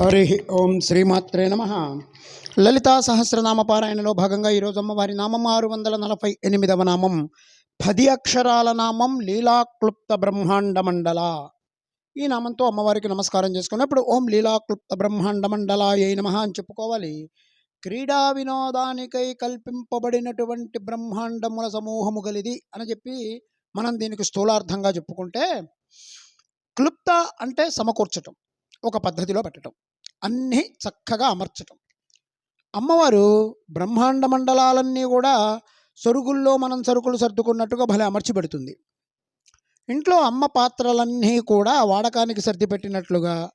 హరి ఓం శ్రీమాత్రే నమ. లలితా సహస్రనామ పారాయణలో భాగంగా ఈరోజు అమ్మవారి నామం ఆరు వందల నలభై ఎనిమిదవ నామం. పది అక్షరాల నామం లీలాక్లుప్త బ్రహ్మాండ మండల. ఈ నామంతో అమ్మవారికి నమస్కారం చేసుకున్నప్పుడు ఓం లీలాక్లుప్త బ్రహ్మాండ మండల ఏ నమ అని చెప్పుకోవాలి. క్రీడా వినోదానికై కల్పింపబడినటువంటి బ్రహ్మాండముల సమూహము గలిది అని చెప్పి మనం దీనికి స్థూలార్థంగా చెప్పుకుంటే క్లుప్త అంటే సమకూర్చటం ఒక పద్ధతిలో పెట్టడం అన్నీ చక్కగా అమర్చటం. అమ్మవారు బ్రహ్మాండ మండలాలన్నీ కూడా సరుకుల్లో మనం సరుకులు సర్దుకున్నట్టుగా భలే అమర్చి పెడుతుంది. ఇంట్లో అమ్మ పాత్రలన్నీ కూడా వాడకానికి సర్ది పెట్టినట్లుగా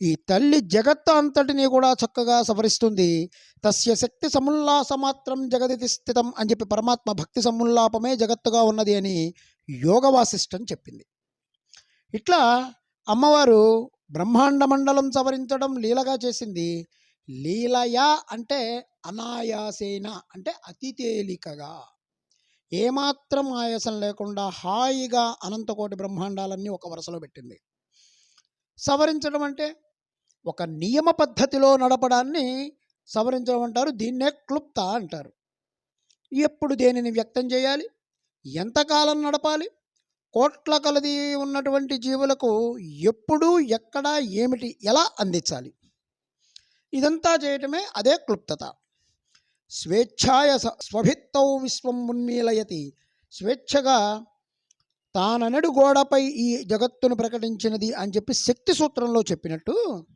ఈ తల్లి జగత్తు అంతటినీ కూడా చక్కగా సవరిస్తుంది. తస్య శక్తి సముల్లాసమాత్రం జగదితి స్థితం అని చెప్పి పరమాత్మ భక్తి సముల్లాపమే జగత్తుగా ఉన్నది అని యోగవాసిష్టం చెప్పింది. ఇట్లా అమ్మవారు బ్రహ్మాండ మండలం సవరించడం లీలగా చేసింది. లీలయా అంటే అనాయాసేన అంటే అతి తేలికగా. ఏమాత్రం ఆయాసం లేకుండా హాయిగా అనంతకోటి బ్రహ్మాండాలన్నీ ఒక వరుసలో పెట్టింది. సవరించడం అంటే ఒక నియమ పద్ధతిలో నడపడాన్ని సవరించడం అంటారు దీన్నే క్లుప్త అంటారు. ఎప్పుడు దేనిని వ్యక్తం చేయాలి? ఎంతకాలం నడపాలి? కోట్ల కలది ఉన్నటువంటి జీవులకు ఎప్పుడు ఎక్కడ ఏమిటి ఎలా అందించాలి? ఇదంతా చేయటమే అదే క్లుప్తత. స్వేచ్ఛాయ స- స్వభిత్తౌ విశ్వం ఉన్మీలయతి. స్వేచ్ఛగా తాననడు గోడపై ఈ జగత్తును ప్రకటించినది అని చెప్పి శక్తి సూత్రంలో చెప్పినట్టు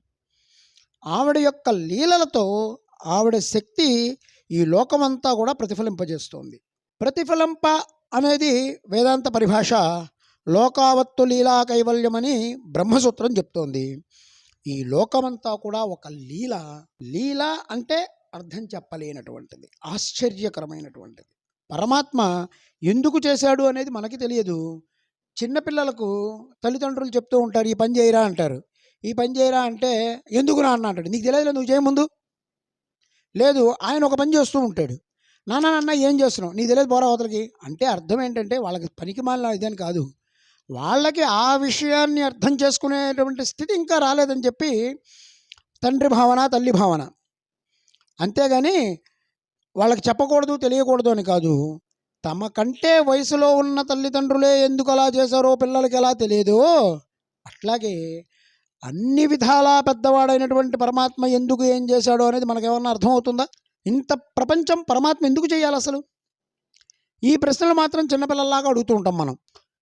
ఆవిడ యొక్క లీలలతో ఆవిడ శక్తి ఈ లోకమంతా కూడా ప్రతిఫలింపజేస్తోంది. ప్రతిఫలింప అనేది వేదాంత పరిభాష లోకావత్తు లీలా కైవల్యమని బ్రహ్మసూత్రం చెప్తోంది. ఈ లోకమంతా కూడా ఒక లీల. లీల అంటే అర్థం చెప్పలేనటువంటిది. ఆశ్చర్యకరమైనటువంటిది. పరమాత్మ ఎందుకు చేశాడు అనేది మనకి తెలియదు. చిన్నపిల్లలకు తల్లిదండ్రులు చెప్తూ ఉంటారు ఈ పని చేయరా అంటారు. ఈ పని చేయరా అంటే ఎందుకు నా అన్న అంటాడు. నీకు తెలియదు నువ్వు చేయముందు? లేదు ఆయన ఒక పని చేస్తూ ఉంటాడు. నాన్న నాన్న ఏం చేస్తున్నావు? నీకు తెలియదు పోరా అవతలకి. అంటే అర్థం ఏంటంటే వాళ్ళకి పనికి మాలిన ఇదని కాదు. వాళ్ళకి ఆ విషయాన్ని అర్థం చేసుకునేటువంటి స్థితి ఇంకా రాలేదని చెప్పి తండ్రి భావన తల్లి భావన. అంతేగాని వాళ్ళకి చెప్పకూడదు తెలియకూడదు అని కాదు. తమ కంటే వయసులో ఉన్న తల్లిదండ్రులే ఎందుకు అలా చేశారో పిల్లలకి ఎలా తెలియదు? అట్లాగే అన్ని విధాలా పెద్దవాడైనటువంటి పరమాత్మ ఎందుకు ఏం చేశాడో అనేది మనకేమన్నా అర్థమవుతుందా? ఇంత ప్రపంచం పరమాత్మ ఎందుకు చేయాలి అసలు? ఈ ప్రశ్నలు మాత్రం చిన్నపిల్లల్లాగా అడుగుతూ ఉంటాం మనం.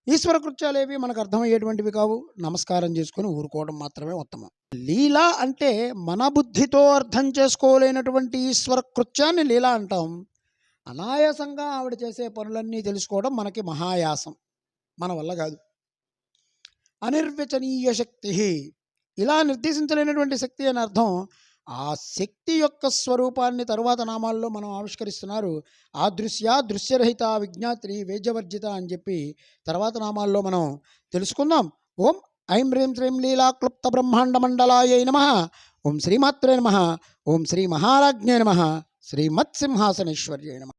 ఈశ్వర కృత్యాలేవి మనకు అర్థమయ్యేటువంటివి కావు. నమస్కారం చేసుకొని ఊరుకోవడం మాత్రమే ఉత్తమం. లీల అంటే మన బుద్ధితో అర్థం చేసుకోలేనటువంటి ఈశ్వర కృత్యాన్ని లీల అంటాం. అనాయాసంగా ఆవిడ చేసే పనులన్నీ తెలుసుకోవడం మనకి మహాయాసం. మన వల్ల కాదు. అనిర్వచనీయ శక్తి ఇలా నిర్దేశించలేనటువంటి శక్తి అని అర్థం ఆ శక్తి యొక్క స్వరూపాన్ని తరువాత నామాల్లో మనం ఆవిష్కరిస్తున్నారు. ఆదృశ్య దృశ్యరహిత విజ్ఞాత్రి వేజవర్జిత అని చెప్పి తర్వాత నామాల్లో మనం తెలుసుకుందాం. ఓం ఐం హ్రీం శ్రీం లీలా క్లుప్త బ్రహ్మాండ మండలాయ నమ. ఓం శ్రీమాత్రే నమ. ఓం శ్రీ మహారాజ్ఞే నమ. శ్రీమత్సింహాసనేశ్వర్యే నమ.